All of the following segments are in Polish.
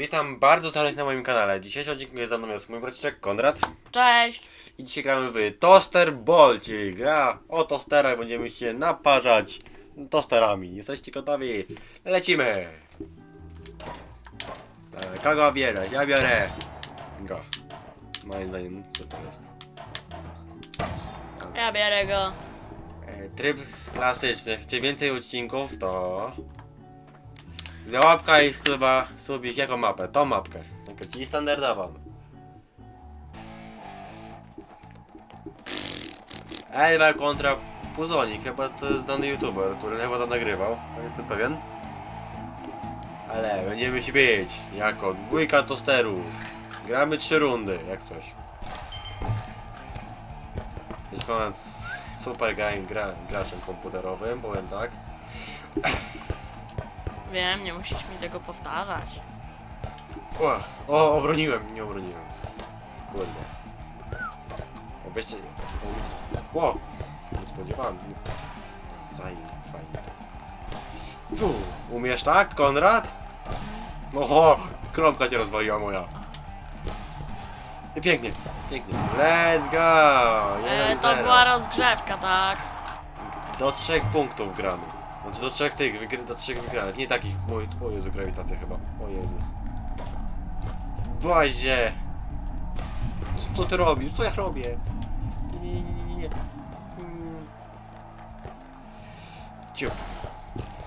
Witam bardzo serdecznie na moim kanale. Dzisiejszy odcinek jest za mną jest mój braciszek Konrad. Cześć! I dzisiaj gramy w Toaster Ball, czyli gra o tosterach. Będziemy się naparzać tosterami. Jesteście gotowi? Lecimy! E, Kogo bierzesz? Ja biorę go. Moim zdaniem co to jest? Ja biorę go. E, Tryb klasyczny. Jak chcecie więcej odcinków, to... Łapka i suba, subik jaką mapę? Tą mapkę. Taka, Czyli standardową. Elvar kontra Puzonik, chyba to jest dany youtuber, który chyba to nagrywał, nie jestem pewien. Ale będziemy się bić jako dwójka tosterów. Gramy trzy rundy, jak coś. Jest ponad super game gra, graczem komputerowym, powiem tak. Wiem, nie musisz mi tego powtarzać. O, o obroniłem, nie obroniłem. Kurde. O, weźcie. o, Ło! Nie spodziewałem. Zaj, fajnie. Tu, umiesz tak, Konrad? Oho, kromka cię rozwaliła moja. I Pięknie, pięknie. Let's go! E, 1-0. to była rozgrzewka, tak? Do trzech punktów gramy. Znaczy do trzech tych, wygr- do trzech wygranych. Nie takich, mój, o Jezu, grawitacja chyba. O Jezus. Bozie! Co ty robisz? Co ja robię? Nie, nie, nie, nie, nie. Mm. Ciup.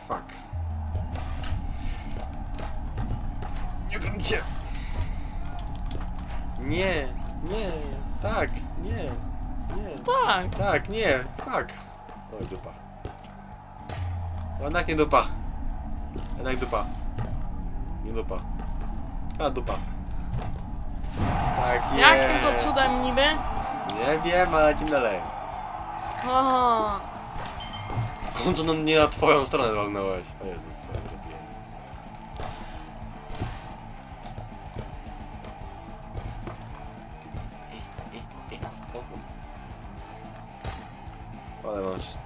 Fuck. Nie się! Nie, nie, tak, nie, nie. Tak. Tak, nie, tak. Oj, dupa. Jednak nie dupa. Jednak dupa. Nie dupa. A, dupa. Tak jest. Jakim to cudem niby? Nie wiem, ale lecimy dalej. O, W końcu no, nie na twoją stronę walnąłeś. O Jezus, co ja zrobiłem. Ale masz...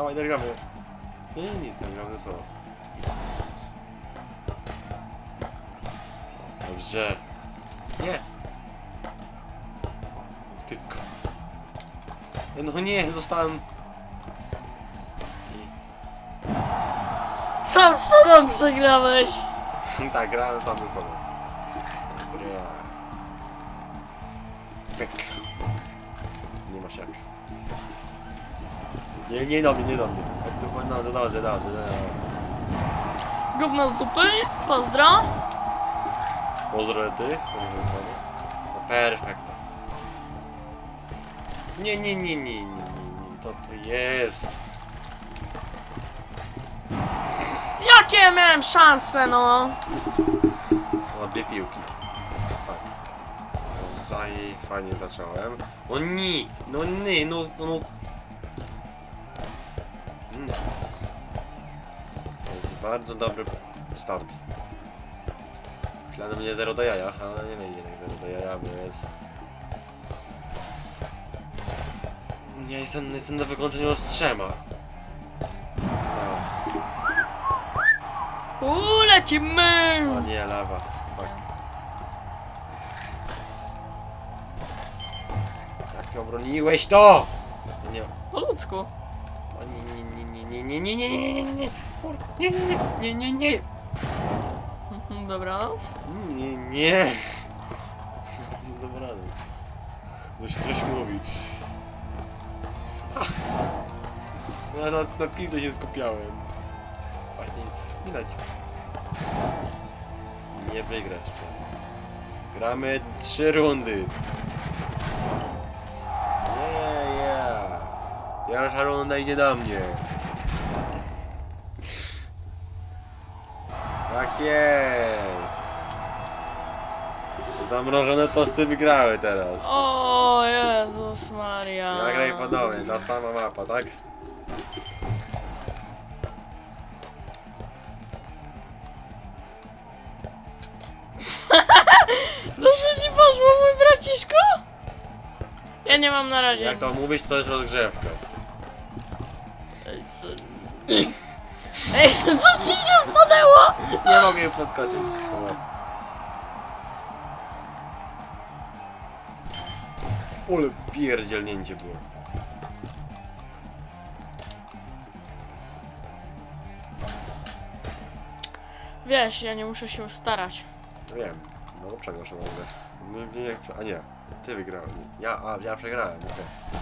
Dawaj, nagramy. Nie, nie, nic, nagramy ze sobą. Dobrze. Nie. Tylko. No nie, zostałem. sam z sobą przegrałeś. Tak, grałem sam ze sobą. Pyk. Nie masz jak. Nie, nie do mnie, nie do mnie. No, no, no dobrze, dobrze, dobrze. Gówno z dupy, pozdro. Pozdro ty. No, perfekto. Nie, nie, nie, nie, nie, nie, nie, to tu jest. Jakie ja miałem szanse, no? O, dwie piłki. Tak. O, zaj, fajnie zacząłem. O nie, no nie, no, no, bardzo dobry start. Że będzie 0 do jaja, ale nie będzie tak 0 do jaja, bo jest... Nie, jestem, jestem na wykończeniu ostrzema. No. Uuu, lecimy! O nie, lawa. Fuck. Jak obroniłeś to? Nie. Po ludzku. O nie, nie, nie, nie, nie, nie, nie, nie, nie, nie, nie, nie, nie, nie, nie, nie, nie, Mhm, Dobranoc. nie, nie. Dobra, coś, coś mówi. Ah. Ja na, na piłce się skupiałem. Właśnie, nie dać. Nie wygrasz. pewnie. Gramy trzy rundy. Nie, ja. Pierwsza runda idzie do mnie. Tak jest. Zamrożone tosty wygrały teraz. O Jezus Maria. Nagraj ponownie, ta sama mapa, tak? Dobrze ci poszło, mój go? Ja nie mam na razie. Jak to mówić, to jest rozgrzewka. Ej, to co ci się stanęło? Nie mogę przeskoczyć. Ule pierdzielnięcie było. Wiesz, ja nie muszę się starać. Wiem. No przepraszam mogę. Nie, nie, nie, a nie. Ty wygrałeś. Ja, a ja przegrałem. okej.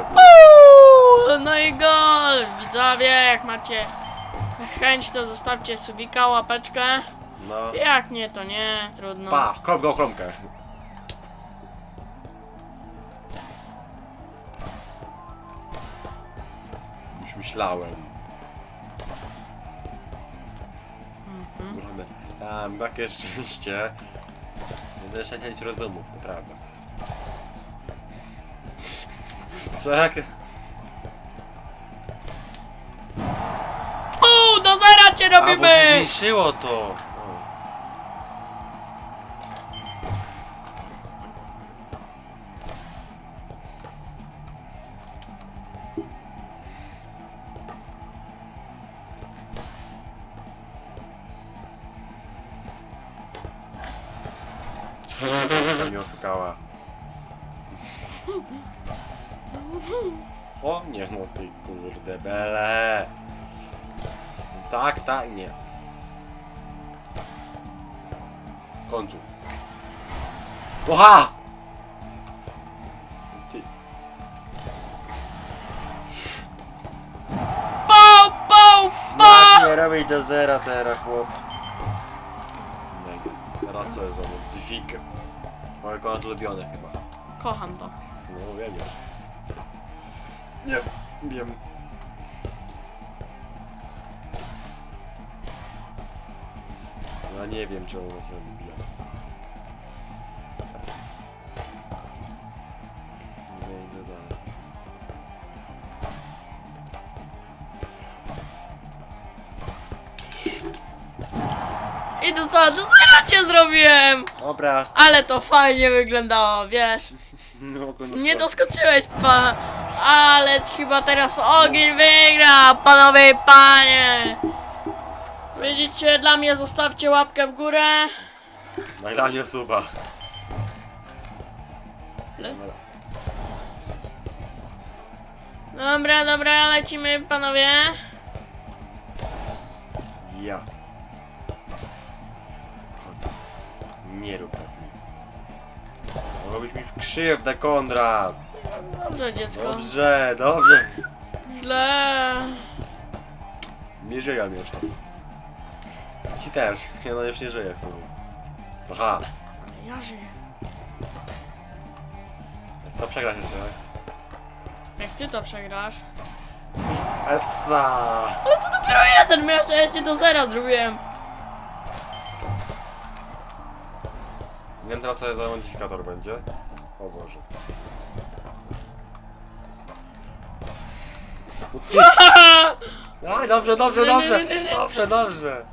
Uuu, no i gol! Widzowie, jak macie chęć, to zostawcie subika, łapeczkę. No. Jak nie, to nie, trudno. Pa, chrop go chromkę. Już myślałem. Mhm. Mam takie szczęście. Nie będę szczęścić rozumu, naprawdę. Co jak... Uuu, do zera cię A, bo robimy! się zmniejszyło to! O. Oszukała. O nie no ty kurde bele. Tak, tak, nie. W końcu. Oha! Ty. Pał, pał, Masz pał! nie robić do zera teraz, chłop. Mega. Teraz co jest za modyfikę? Moje konto ulubione chyba. Kocham to. No wiem już. Nie, wiem. Ja nie wiem, czy ona się odbija. Teraz. Nie wejdę dalej. I to co, do zera cię zrobiłem! Dobra. Ale to fajnie wyglądało, wiesz. Nie mogę Nie doskoczyłeś, pa. Ale chyba teraz ogień wygra, panowie i panie. Widzicie, dla mnie zostawcie łapkę w górę. No i dla mnie suba. Dobra, dobra, lecimy, panowie. Ja. Nie rób tak mi. Robisz mi krzywdę, Konrad. Dobrze, dziecko. Dobrze, dobrze. Źle. Nie żyję jeszcze. Ci też. Ja no już nie żyję w sumie. Aha. Ja żyję. To przegrać jeszcze, tak? Jak ty to przegrasz? Essa! Ale to dopiero jeden miałeś, a ja cię do zera zrobiłem. Nie wiem teraz co za modyfikator będzie. O Boże. No ty... Aj, dobrze, dobrze, dobrze! Dobrze, dobrze!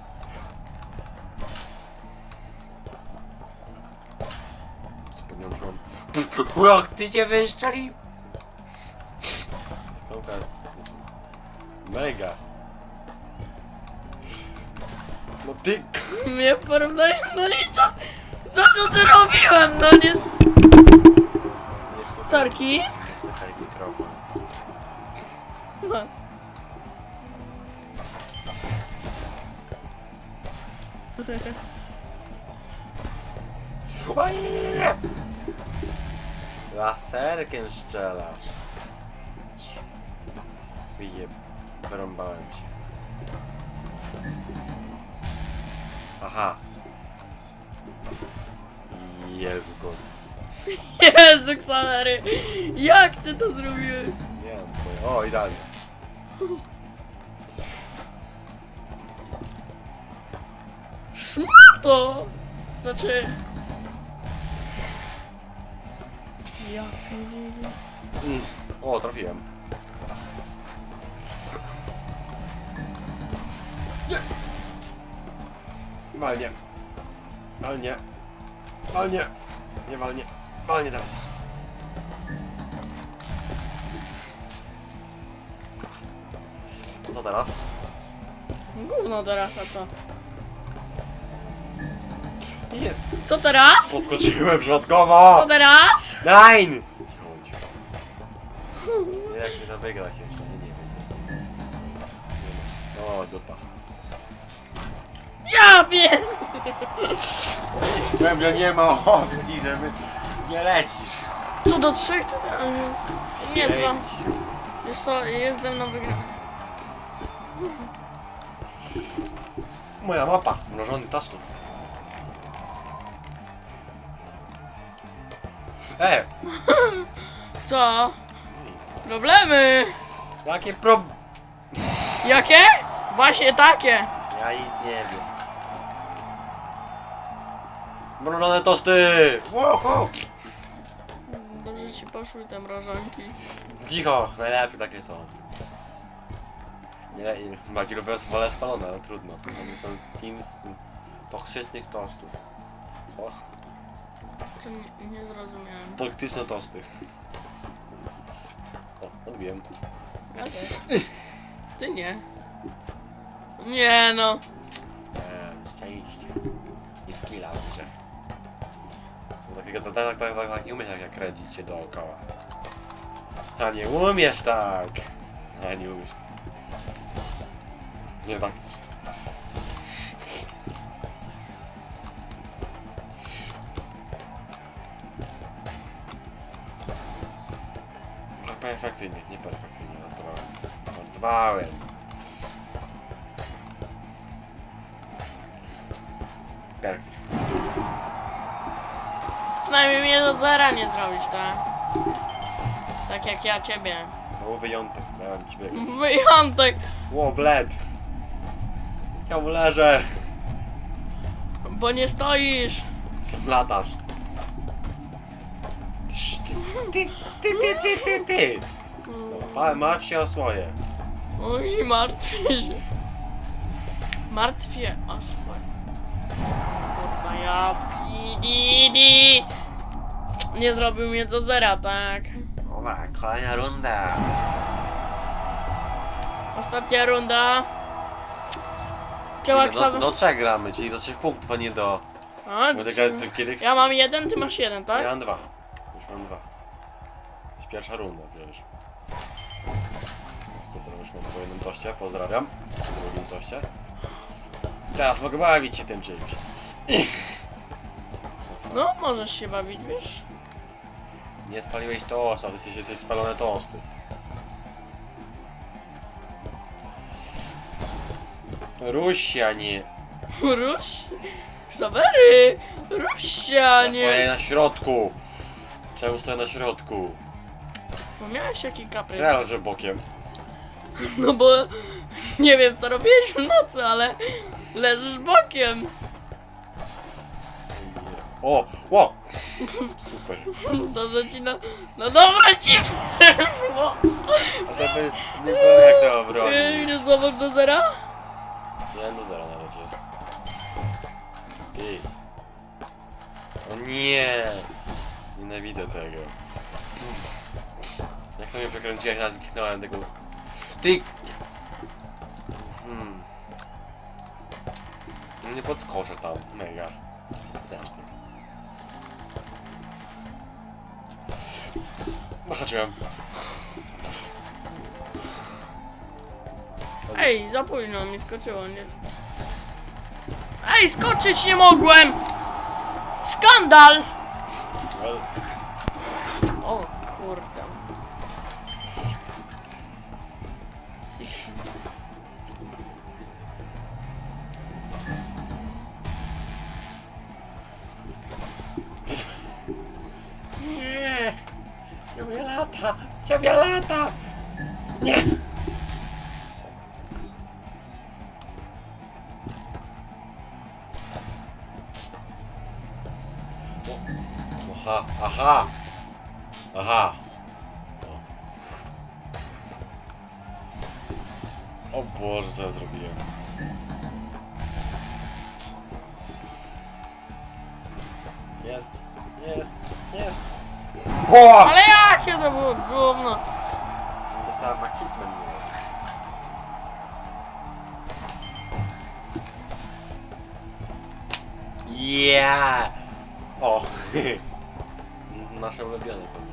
Zapomniałem, że mam... Jak ty cię wyszczeli? Skąka jest... Mega! No ty... Mnie porównałeś, no i co? Co to zrobiłem? No nie... Sorki. O nie! Laserkiem strzelasz. Wyjeb... Wyrąbałem się. Aha. Jezu, god. Jezu, Ksawery. Jak ty to zrobiłeś? Nie wiem. O, idealnie. Szmato! Znaczy... Ja. Mm. O, trafiłem. Nie! Walnie. Walnie. Walnie. Nie walnie. Walnie teraz. Co teraz? Gówno teraz, a co? Nie. Co teraz? Podskoczyłem środkowo! Co teraz? Nine! Nie, jak mnie tam wygrać jeszcze, nie, nie wiem. O, dupa. Ja wiem! Że nie ma opcji, żeby nie lecisz. Co do trzech to... e, Nie znam. Pięć. Jest to, jest ze mną wygrany. Moja mapa, mrożony tostów. E! Co? Problemy! Jakie pro... Jakie? Właśnie takie. Ja nic nie wiem. Mrożone tosty! Wow! Dobrze ci poszły te mrożonki. Cicho, najlepsze takie są. Nie, i- bardziej lubię wolę spalone, ale trudno. Oni są team z toksycznych tostów. Co? Co nie, nie zrozumiałem. Toksyczne tosty. O, odbiłem. Ja też. Ty nie. Nie no. Eee, szczęście. I skilla, że. Takiego tak, tak, tak, tak, tak nie umiesz jak, jak radzić się dookoła. A nie umiesz tak! A nie umiesz. Nie tak. Perfekcyjnie, nie perfekcyjnie, żartowałem. Żartowałem. Perfekt. Przynajmniej mnie do zera nie zrobić, tak? Tak jak ja ciebie. No wyjątek, dałem ci wyjątek. Wyjątek! Ło, bled. Chciał leżę. Bo nie stoisz! Co latasz? Ty, ty, ty, ty, ty, ty. Pa, ma się o swoje. Oj, martwię się. Martwię o swoje. Kurwa, ja pididi. Nie zrobił mnie do zera, tak? Dobra, kolejna runda. Ostatnia runda. Działa do, Ksawe. do trzech gramy, czyli do trzech punktów, a nie do... A, Bo ty, kiedy... Ja mam jeden, ty masz jeden, tak? Ja mam dwa. Już mam dwa. To jest pierwsza runda przecież. To już mam po jednym toście, pozdrawiam. Po drugim toście. Teraz mogę bawić się tym czymś. No, możesz się bawić, wiesz? Nie spaliłeś tosta, ty jesteś, jesteś spalone tosty. Rusia nie. Ruś. Ksawery! Rusia, Ja stoję na środku. Czemu stoję na środku? Bo miałeś jaki kaprys. Ja leżę bokiem. No bo nie wiem co robiłeś w nocy, ale leżysz bokiem. O! Ło! Super. Dobrze ci no. No dobra ci! było. A to by nie było jak to. Nie znowu do zera? Nie, do zera na razie jest. Ty. O nie! Nienawidzę tego. Jak to mnie przekręciłeś, nawet kliknąłem tego... Ty! Hmm. No Nie podskoczę tam, mega. Zahaczyłem. Ej, za późno mi skoczyło, nie? Ej, skoczyć nie mogłem! Skandal! Well, Babcia Wiolata! Nie! Aha, aha! Aha! O Boże, co ja zrobiłem? Jest, jest, jest! O! Ale jakie to było gówno! Dostałem makitment. Yeah! O! Nasze ulubione pewnie.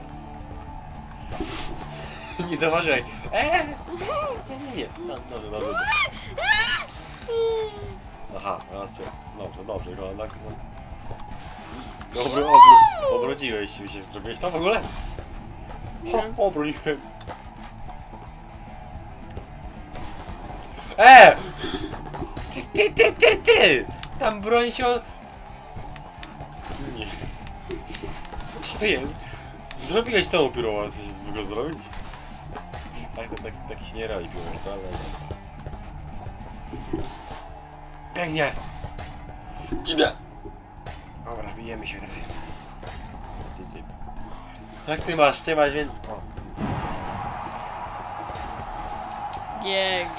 Nie zauważyłeś. Eee! Nie, nie, nie. No, dobrze, dobrze. Aha, teraz cię. Dobrze, dobrze. No. Dobry obrót. Obrodziłeś się. Zrobiłeś to w ogóle? Nie. O, obroniłem. E! Ty, ty, ty, ty, ty! Tam broń się od... Nie. Co to jest? Zrobiłeś tą piłą, co się zwykle zrobić? Tak, tak, tak, tak się nie robi piłą, to ale... Pięknie! Idę! Dobra, bijemy się teraz. Ty, ty. Jak ty masz? Ty masz więcej... O. GG.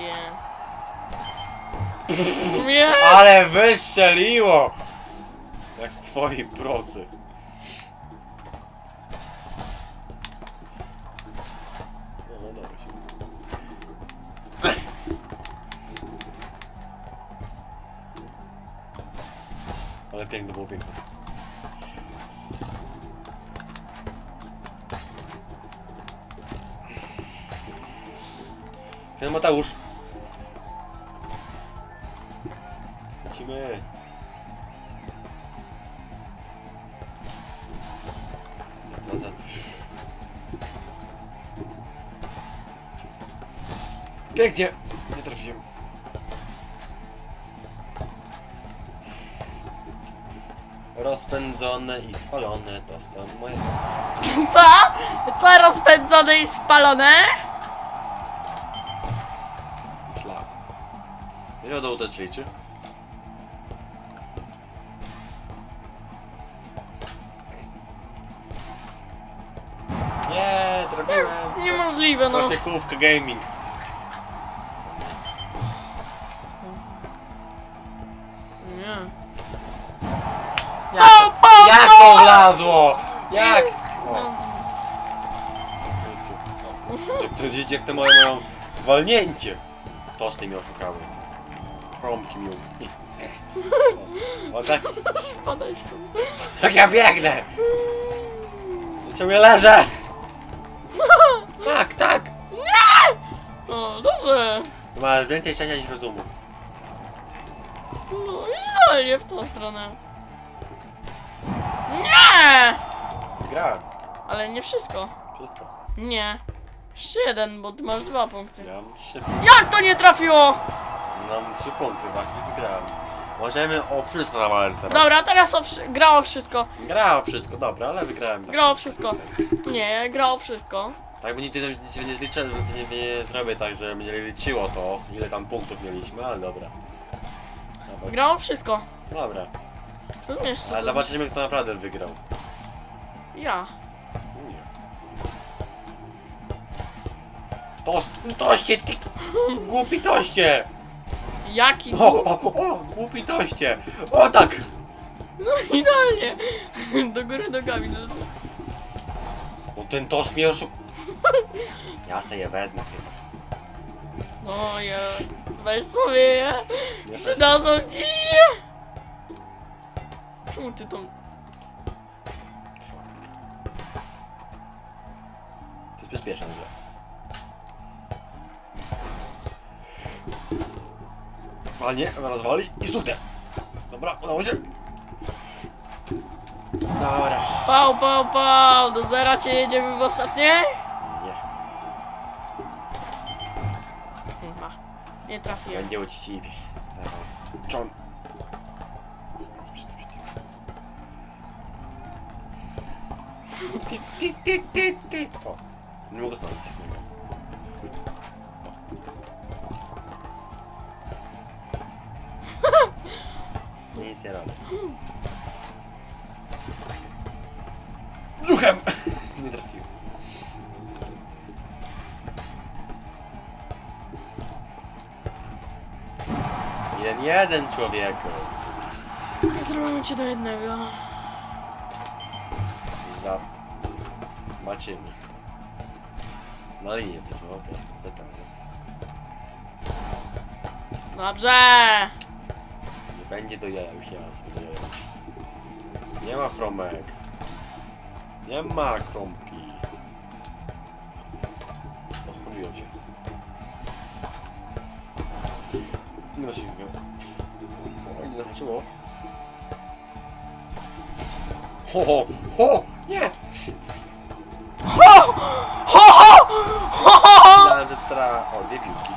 Nie! Ale wystrzeliło! Jak z twojej prosy. Ale piękne było piękne. Pan Mateusz. Lecimy. Pięknie! Rozpędzone i spalone to są moje... Co? Co rozpędzone i spalone? Szlak. Ile do też liczy? Nie, trafiłem. Niemożliwe, no. Kosiekówka gaming. Jak to, jak to wlazło? Jak? O, No. jak to dzieci, jak to moje mają walnięcie. Tosty mnie oszukały. Kromki mi. O, o tak, Spadaj stąd. jak ja biegnę! Ciągle leżę! Tak, tak! O, dobrze. Ma więcej szczęścia niż rozumu. No idealnie w tą stronę. Nie! Grałem. Ale nie wszystko. Wszystko. Nie. Jeszcze jeden, bo ty masz dwa punkty. Ja mam trzy, Jak to nie trafiło? mam trzy punkty, właśnie wygrałem. Możemy o wszystko nawalać teraz. Dobra, teraz o wszy- grało wszystko. Grało wszystko, dobra, ale wygrałem. Tak. Grało wszystko. Nie, grało wszystko. Tak, bo nigdy nic nie zliczę, nie, nie zrobię tak, że mnie liczyło to, ile tam punktów mieliśmy, ale dobra. Dobra, Grało wszystko. dobra. Rozumiesz co ale to zobaczymy kto naprawdę wygrał. Ja. Nie. Tost, toście, ty głupi toście! Jaki O, głup. o, o, głupi toście! O tak! No idealnie. Do góry nogami leży. No ten tost mnie oszuk... Ja sobie je wezmę chyba. No je. Weź sobie je. Nie Przydadzą ci się. Czemu ty tą... To jest bezpieczne, że. Walnie, rozwali i stutę. Dobra, udało się. Dobra. Pał, pał, pał. Do zera cię jedziemy w ostatniej? Nie, Chyba. Nie trafiłem. będzie uczciwie. John. Ty, ty, ty, ty, ty. O, nie mogę stanąć. Nie mogę. O. Nic nie robię. Ruchem! Nie trafiłem. Jeden, jeden człowieku. Zrobimy cię do jednego. Maciemy. Na linii jesteśmy, okej. Okay. Zapewne. Dobrze! Nie będzie do jaja, już nie ma sobie do jaja. Nie ma chromek. Nie ma kromki. O, odbiło się. Nie da się. O, nie zahaczyło. Ho, ho, ho! Nie! Ho! Ho, ho! Ho, ho! Myślałem, że tra... O, dwie piłki.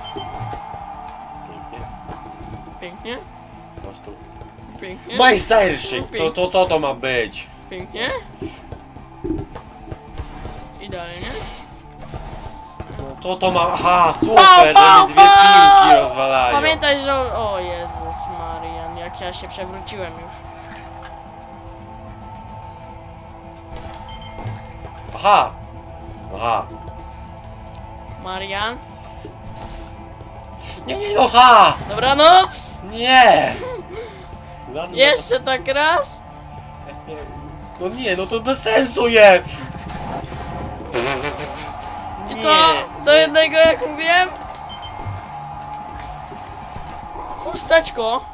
Pięknie. Pięknie, Masz tu. pięknie, Majsterszy! To, to co to ma być? pięknie. Idealnie. No to to ma... Aha, Pau, super, pau, że mi dwie pau! piłki rozwalają. Pamiętaj, że... O Jezus Marian, jak ja się przewróciłem już. Aha! Aha. Marian, Nie, nie, no ha! dobranoc! Nie! Żadne- Jeszcze tak raz? No nie, no to bez sensu jest! I co? Do jednego jak mówiłem? Chusteczko.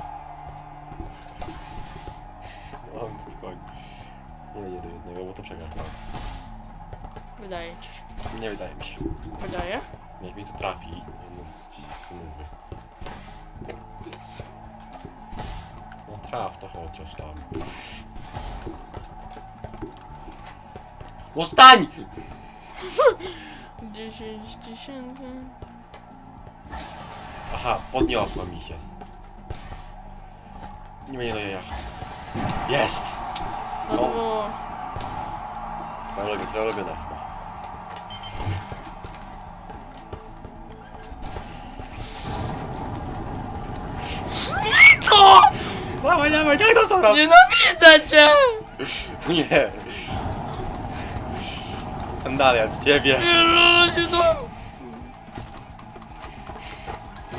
Wydaje ci się. Nie wydaje mi się. Wydaje? Jak mi tu trafi, on jest niezły. No traf to chociaż tam. No stań! 10 tysięcy. Aha, podniosła mi się. Nie będzie do jaja. Jest! No to O. było... Twoja ulubiona, twoja ulubiona Dawaj, dawaj, daj dostał raz! Nienawidzę cię! Nie! Sandalia od ciebie. Nie ludzie to...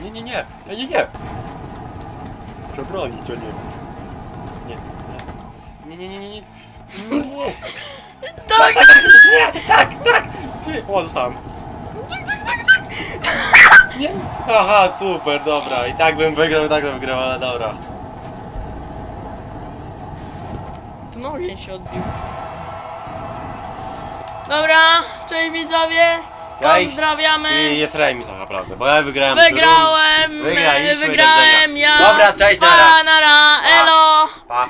Nie, nie, nie, nie, nie, nie! Przebronić, o nie. Nie, nie, nie, nie, nie, nie. Nie, Tak! nie, tak, tak! Gdzie? O, dostałem. Nie. Aha, super, dobra. I tak bym wygrał, i tak bym wygrał, ale dobra. Morgan się odbił. Dobra, cześć widzowie. Ja Pozdrawiamy. I jest remis tak naprawdę, bo ja wygrałem. Wygrałem. Wygraliśmy, Wygrałem widzenia. ja. Dobra, cześć, nara. Pa, nara. Elo. Pa.